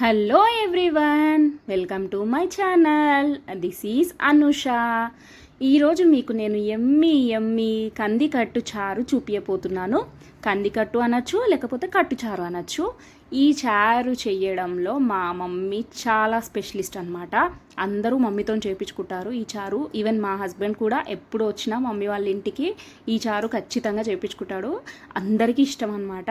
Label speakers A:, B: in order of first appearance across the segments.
A: Hello everyone welcome to my channel this is Anusha ఈరోజు మీకు నేను ఎమ్మి ఎమ్మి కందికట్టు చారు చూపించబోతున్నాను కందికట్టు అనొచ్చు లేకపోతే కట్టు చారు అనొచ్చు. ఈ చారు చేయడంలో మా మమ్మీ చాలా స్పెషలిస్ట్ అనమాట అందరూ మమ్మీతో చేయించుకుంటారు ఈ చారు. ఈవెన్ మా హస్బెండ్ కూడా ఎప్పుడు వచ్చినా మమ్మీ వాళ్ళ ఇంటికి ఈ చారు ఖచ్చితంగా చేయించుకుంటాడు అందరికీ ఇష్టం అనమాట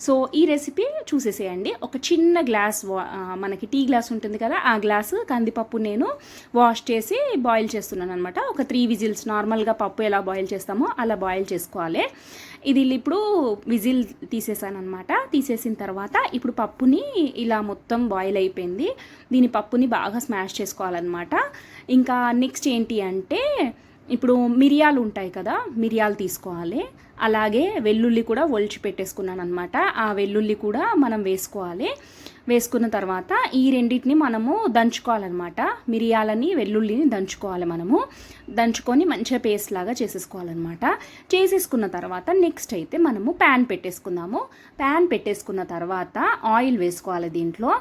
A: సో ఈ రెసిపీ చూసేసేయండి. ఒక చిన్న గ్లాస్ వా- మనకి టీ గ్లాస్ ఉంటుంది కదా ఆ గ్లాసు కందిపప్పు నేను వాష్ చేసి బాయిల్ చేస్తున్నాను అనమాట ఒక త్రీ విజిల్స్ నార్మల్గా పప్పు ఎలా బాయిల్ చేస్తామో అలా బాయిల్ చేసుకోవాలి. ఇది ఇప్పుడు విజిల్ తీసేసాను అనమాట తీసేసిన తర్వాత ఇప్పుడు పప్పుని ఇలా మొత్తం బాయిల్ అయిపోయింది. దీని పప్పుని బాగా స్మాష్ చేసుకోవాలన్నమాట. ఇంకా నెక్స్ట్ ఏంటి అంటే ఇప్పుడు మిరియాలు ఉంటాయి కదా మిరియాలు తీసుకోవాలి. అలాగే వెల్లుల్లి కూడా ఒలిచి పెట్టేసుకున్నాను అనమాట ఆ వెల్లుల్లి కూడా మనం వేసుకోవాలి. వేసుకున్న తర్వాత ఈ రెండింటిని మనము దంచుకోవాలన్నమాట. మిరియాలని వెల్లుల్లిని దంచుకోవాలి మనము. దంచుకొని మంచిగా పేస్ట్ లాగా చేసేసుకోవాలన్నమాట. చేసేసుకున్న తర్వాత నెక్స్ట్ అయితే మనము ప్యాన్ పెట్టేసుకుందాము. ప్యాన్ పెట్టేసుకున్న తర్వాత ఆయిల్ వేసుకోవాలి దీంట్లో.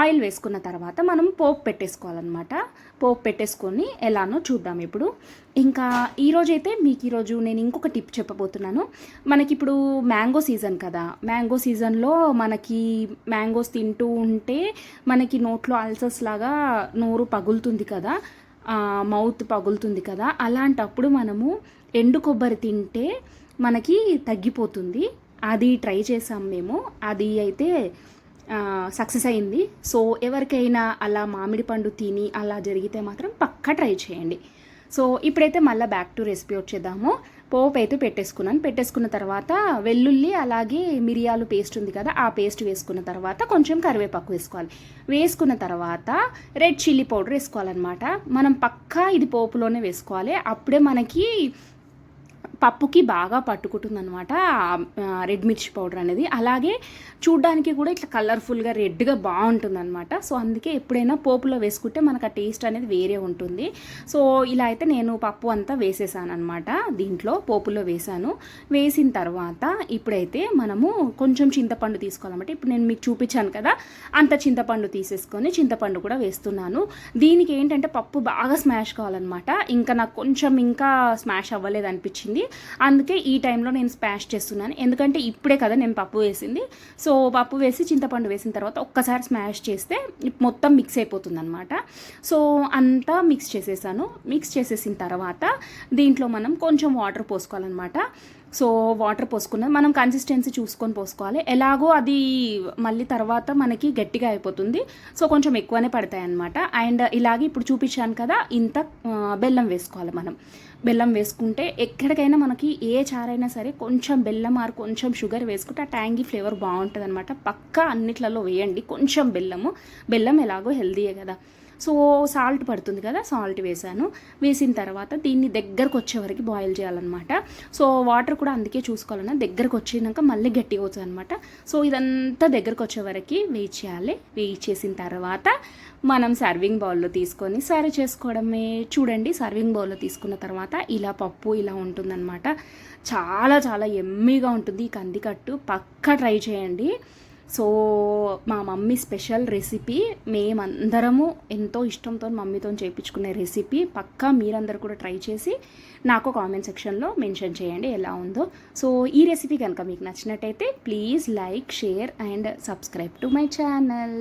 A: ఆయిల్ వేసుకున్న తర్వాత మనం పోపు పెట్టేసుకోవాలన్నమాట. పోపు పెట్టేసుకొని ఎలానో చూద్దాం ఇప్పుడు. ఇంకా ఈరోజైతే మీకు ఈరోజు నేను ఇంకొక టిప్ చెప్పబోతున్నాను. మనకి ఇప్పుడు మ్యాంగో సీజన్ కదా. మ్యాంగో సీజన్లో మనకి మ్యాంగోస్ తింటూ ఉంటే మనకి నోట్లో అల్సర్స్ లాగా నోరు పగులుతుంది కదా మౌత్ పగులుతుంది కదా అలాంటప్పుడు మనము ఎండు కొబ్బరి తింటే మనకి తగ్గిపోతుంది. అది ట్రై చేసాం మేము. అది అయితే సక్సెస్ అయింది. సో ఎవరికైనా అలా మామిడి పండు తిని అలా జరిగితే మాత్రం పక్కా ట్రై చేయండి. సో ఇప్పుడైతే మళ్ళీ బ్యాక్ టు రెసిపీ వచ్చేద్దాము. పోపు అయితే పెట్టేసుకున్నాను. పెట్టేసుకున్న తర్వాత వెల్లుల్లి అలాగే మిరియాలు పేస్ట్ ఉంది కదా ఆ పేస్ట్ వేసుకున్న తర్వాత కొంచెం కరివేపాకు వేసుకోవాలి. వేసుకున్న తర్వాత రెడ్ చిల్లీ పౌడర్ వేసుకోవాలన్నమాట. మనం పక్కా ఇది పోపులోనే వేసుకోవాలి. అప్పుడే మనకి పప్పుకి బాగా పట్టుకుంటుంది అనమాట రెడ్ మిర్చి పౌడర్ అనేది. అలాగే చూడ్డానికి కూడా ఇట్లా కలర్ఫుల్గా రెడ్గా బాగుంటుంది అనమాట సో అందుకే ఎప్పుడైనా పోపులో వేసుకుంటే మనకు ఆ టేస్ట్ అనేది వేరే ఉంటుంది. సో ఇలా అయితే నేను పప్పు అంతా వేసేసాను అనమాట దీంట్లో పోపులో వేసాను. వేసిన తర్వాత ఇప్పుడైతే మనము కొంచెం చింతపండు తీసుకోవాలన్నమాట. ఇప్పుడు నేను మీకు చూపించాను కదా అంత చింతపండు తీసేసుకొని చింతపండు కూడా వేస్తున్నాను. దీనికి ఏంటంటే పప్పు బాగా స్మాష్ కావాలన్నమాట. ఇంకా నాకు కొంచెం ఇంకా స్మాష్ అవ్వలేదు అనిపించింది. అందుకే ఈ టైంలో నేను స్పాష్ చేస్తున్నాను. ఎందుకంటే ఇప్పుడే కదా నేను పప్పు వేసింది. సో పప్పు వేసి చింతపండు వేసిన తర్వాత ఒక్కసారి స్మాష్ చేస్తే మొత్తం మిక్స్ అయిపోతుంది అనమాట సో అంతా మిక్స్ చేసేసాను. మిక్స్ చేసేసిన తర్వాత దీంట్లో మనం కొంచెం వాటర్ పోసుకోవాలన్నమాట. సో వాటర్ పోసుకున్నది మనం కన్సిస్టెన్సీ చూసుకొని పోసుకోవాలి. ఎలాగో అది మళ్ళీ తర్వాత మనకి గట్టిగా అయిపోతుంది. సో కొంచెం ఎక్కువనే పడతాయి అనమాట అండ్ ఇలాగే ఇప్పుడు చూపించాను కదా ఇంత బెల్లం వేసుకోవాలి మనం. బెల్లం వేసుకుంటే ఎక్కడికైనా మనకి ఏ చారైనా సరే కొంచెం బెల్లం ఆరు కొంచెం షుగర్ వేసుకుంటే ఆ ట్యాంగీ ఫ్లేవర్ బాగుంటుంది అనమాట పక్కా అన్నిట్లలో వేయండి కొంచెం బెల్లము. బెల్లం ఎలాగో హెల్దీయే కదా. సో సాల్ట్ పడుతుంది కదా సాల్ట్ వేసాను వేసిన తర్వాత దీన్ని దగ్గరకు వచ్చే వరకు బాయిల్ చేయాలన్నమాట. సో వాటర్ కూడా అందుకే చూసుకోవాలన్నా దగ్గరకు వచ్చినాక మళ్ళీ గట్టిగా అవుతుంది అనమాట సో ఇదంతా దగ్గరకు వచ్చే వరకు వెయిట్ చేయాలి. వెయిట్ చేసిన తర్వాత మనం సర్వింగ్ బౌల్లో తీసుకొని సర్వ్ చేసుకోవడమే. చూడండి సర్వింగ్ బౌల్లో తీసుకున్న తర్వాత ఇలా పప్పు ఇలా ఉంటుందన్నమాట. చాలా చాలా ఎమ్మీగా ఉంటుంది ఈ కందికట్టు పక్కా ట్రై చేయండి. సో మా మమ్మీ స్పెషల్ రెసిపీ మేమందరము ఎంతో ఇష్టంతో మమ్మీతో చేయించుకునే రెసిపీ పక్కా మీరందరూ కూడా ట్రై చేసి నాకు కామెంట్ సెక్షన్లో మెన్షన్ చేయండి ఎలా ఉందో. సో ఈ రెసిపీ కనుక మీకు నచ్చినట్టయితే please like share and subscribe to my channel.